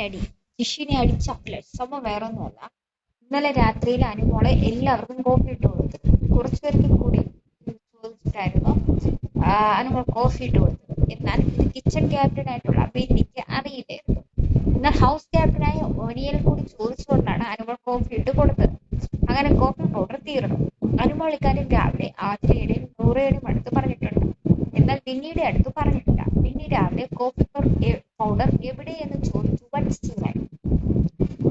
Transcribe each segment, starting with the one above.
നടി ജിഷിനെ അടിച്ച അപ്ലൈ സംഭവം വേറെ ഒന്നുമല്ല ഇന്നലെ രാത്രിയിൽ അനുമോളെ എല്ലാവർക്കും കോഫി ഇട്ട് കൊടുത്തു. കുറച്ചു പേർക്ക് കൂടി ചോദിച്ചിട്ടായിരുന്നു. അനുമോൾ കോഫി ഇട്ട് കൊടുത്തത് എന്നാൽ ഇത് കിച്ചൺ ക്യാപ്റ്റൻ ആയിട്ടുള്ള ബെന്നിക്ക് അറിയില്ലായിരുന്നു. എന്നാൽ ഹൗസ് ക്യാപ്റ്റനായ ഒനിയൽ കൂടി ചോദിച്ചുകൊണ്ടാണ് അനുമോൾ കോഫി ഇട്ട് കൊടുത്തത്. അങ്ങനെ കോഫി പൗഡർ തീർന്നു. അനുമോൾ ഇക്കാര്യം രാവിലെ ആതിരയുടെയും നൂറയുടെയും അടുത്ത് പറഞ്ഞിട്ടുണ്ട്. എന്നാൽ പിന്നീട് അടുത്ത് പറഞ്ഞിട്ടില്ല. വിന്നി രാവിലെ കോഫി പൗഡർ എവിടെ എന്ന് ചോദിച്ചു സീനായി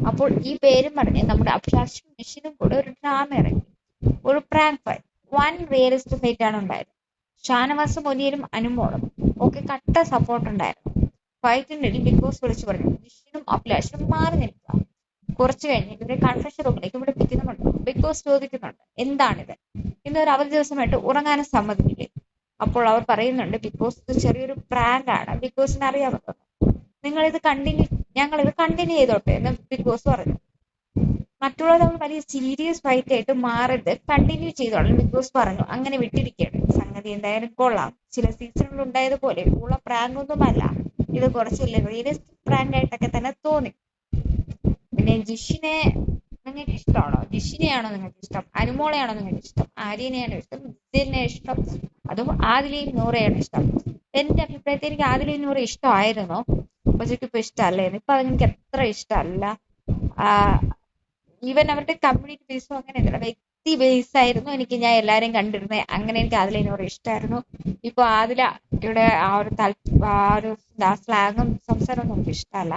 അപ്പോൾ ഈ പേരും പറഞ്ഞ് നമ്മുടെ അഭിലാഷും നിഷിനും കൂടെ ഒരു ഡ്രാമ ഇറങ്ങി. ഒരു prank fight one realist fight ആണ് ഉണ്ടായത്. ഷാനവാസും ഒനിയലും അനുമോളും ഒക്കെ കട്ട സപ്പോർട്ട് ഉണ്ടായിരുന്നു. ഫൈറ്റിനിടയിൽ ബിഗ് ബോസ് വിളിച്ചു പറഞ്ഞു നിഷിനും അഭിലാഷും മാറി നിൽക്കുക. കുറച്ചു കഴിഞ്ഞ് ഇവരെ കൺഫെഷൻ റൂമിലേക്ക് വിളിപ്പിക്കുന്നുമുണ്ട് ബിഗ് ബോസ് ചോദിക്കുന്നുണ്ട് എന്താണിത്? ഇന്ന് ഒരു അവധി ദിവസമായിട്ട് ഉറങ്ങാനും സമ്മതിക്കില്ലേ? അപ്പോൾ അവർ പറയുന്നുണ്ട് ബിഗ് ബോസ് ചെറിയൊരു പ്രാങ്ക് ആണ്. ബിഗ് ബോസിന് അറിയാമല്ലോ നിങ്ങൾ ഇത് കണ്ടിന്യൂ ഞങ്ങൾ ഇത് കണ്ടിന്യൂ ചെയ്തോട്ടെ എന്ന് ബിഗ് ബോസ് പറഞ്ഞു. മറ്റുള്ളവർ തമ്മിൽ വലിയ സീരിയസ് ഫൈറ്റ് ആയിട്ട് മാറരുത്. കണ്ടിന്യൂ ചെയ്തോളാം ബിഗ് ബോസ് പറഞ്ഞു. അങ്ങനെ വിട്ടിരിക്കുകയാണ്. സംഗതി എന്തായാലും കൊള്ളാം. ചില സീസണുകൾ ഉണ്ടായതുപോലെ ഉള്ള പ്രാങ്ക് ഒന്നുമല്ല ഇത് കുറച്ച് റിയലിസ്റ്റിക് പ്രാങ്ക് ആയിട്ടൊക്കെ തന്നെ തോന്നി. പിന്നെ ജിഷിനെ നിങ്ങൾക്ക് ഇഷ്ടമാണോ? ജിഷിനെയാണോ നിങ്ങൾക്ക് ഇഷ്ടം? അനുമോളെയാണോ നിങ്ങൾക്ക് ഇഷ്ടം? ആര്യനെയാണോ ഇഷ്ടം. ജിസിനെ ഇഷ്ടം. അതും ആദിലയും നൂറയാണ് ഇഷ്ടം. എന്റെ അഭിപ്രായത്തിൽ എനിക്ക് ആദിലയും നൂറ ഇഷ്ടമായിരുന്നു. പക്ഷെ ഇപ്പൊ ഇഷ്ടമല്ലായിരുന്നു ഇപ്പൊ അതെനിക്ക് അത്ര ഇഷ്ടമല്ല. ഈവൻ അവരുടെ കമ്മ്യൂണിറ്റി ബേസും അങ്ങനെ അല്ല വ്യക്തി ബേസ് ആയിരുന്നു എനിക്ക് ഞാൻ എല്ലാരെയും കണ്ടിരുന്നത് അങ്ങനെ എനിക്ക് അതിൽ എന്നോട് ഇഷ്ടമായിരുന്നു. ഇപ്പൊ അതില ഇവിടെ ആ ഒരു തൽ ആ ഒരു സ്ലാങ്ങും സംസാരവും നമുക്ക് ഇഷ്ടമല്ല.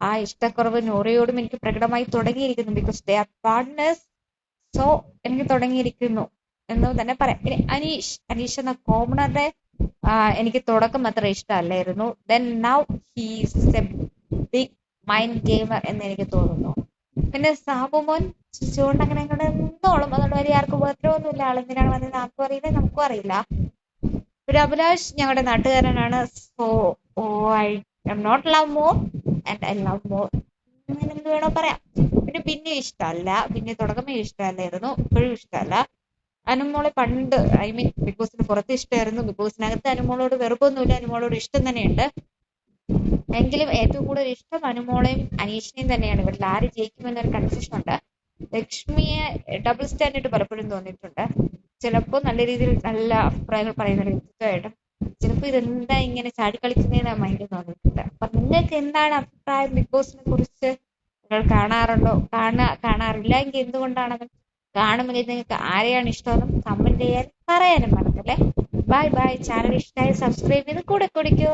ആ ഇഷ്ടക്കുറവ് നൂറയോടും എനിക്ക് പ്രകടമായി തുടങ്ങിയിരിക്കുന്നു. Because they are partners so എനിക്ക് തുടങ്ങിയിരിക്കുന്നു. എന്ന് തന്നെ പറയാം. അനീഷ് അനീഷ് എന്ന കോമണറുടെ എനിക്ക് തുടക്കം അത്ര ഇഷ്ടമല്ലായിരുന്നു. Then now he's a big mind gamer എന്ന് എനിക്ക് തോന്നുന്നു. പിന്നെ സാബുമോൻ ചിരിച്ചുകൊണ്ട് അങ്ങനെ അങ്ങോട്ട് നിന്നോളും അതുകൊണ്ട് വലിയ ആർക്കും ഉപദ്രവമൊന്നുമില്ല. ആളെന്തിനാണ് വന്നത് ആർക്കും അറിയില്ല നമുക്കും അറിയില്ല. ഒരു അഭിലാഷ് ഞങ്ങളുടെ നാട്ടുകാരനാണ്. So oh I'm not love more and I love more അങ്ങനെ എന്ത് വേണോ പറയാം. പിന്നെ പിന്നെ ഇഷ്ടമല്ല. പിന്നെ തുടക്കമേ ഇഷ്ടമല്ലായിരുന്നു. ഇപ്പോഴും ഇഷ്ടമല്ല. അനുമോളെ പണ്ട് ഐ മീൻ ബിഗ് ബോസിന് പുറത്ത് ഇഷ്ടമായിരുന്നു ബിഗ് ബോസിനകത്ത് അനുമോളോട് വെറുപ്പൊന്നുമില്ല. അനുമോളോട് ഇഷ്ടം തന്നെയുണ്ട്. എങ്കിലും ഏറ്റവും കൂടുതൽ ഇഷ്ടം അനുമോളെയും അനീഷിനെയും തന്നെയാണ്. ഇവരിൽ ആര് ജയിക്കുമെന്നൊരു കൺഫ്യൂഷൻ ഉണ്ട്. ലക്ഷ്മിയെ ഡബിൾ സ്റ്റാൻഡേർഡ് പലപ്പോഴും തോന്നിയിട്ടുണ്ട്. ചിലപ്പോൾ നല്ല രീതിയിൽ നല്ല അഭിപ്രായങ്ങൾ പറയുന്ന ഒരു വ്യക്തിത്വമായിട്ടും ചിലപ്പോൾ ഇതെന്താ ഇങ്ങനെ ചാടിക്കളിക്കുന്നതിന് മൈൻഡ് തോന്നിയിട്ടുണ്ട്. അപ്പൊ നിങ്ങൾക്ക് എന്താണ് അഭിപ്രായം? ബിഗ് ബോസിനെ കുറിച്ച് നിങ്ങൾ കാണാറുണ്ടോ? കാണാ കാണാറില്ല എങ്കിൽ എന്തുകൊണ്ടാണെന്നും കാണുമെങ്കിൽ നിങ്ങൾക്ക് ആരെയാണ് ഇഷ്ടമെന്നും കമന്റ് ചെയ്യാൻ പറയാനും മറക്കല്ലേ. ബൈ ബൈ ചാനൽ ഇഷ്ടമായി സബ്സ്ക്രൈബ് ചെയ്ത് കൂടെ കുടിക്കൂ.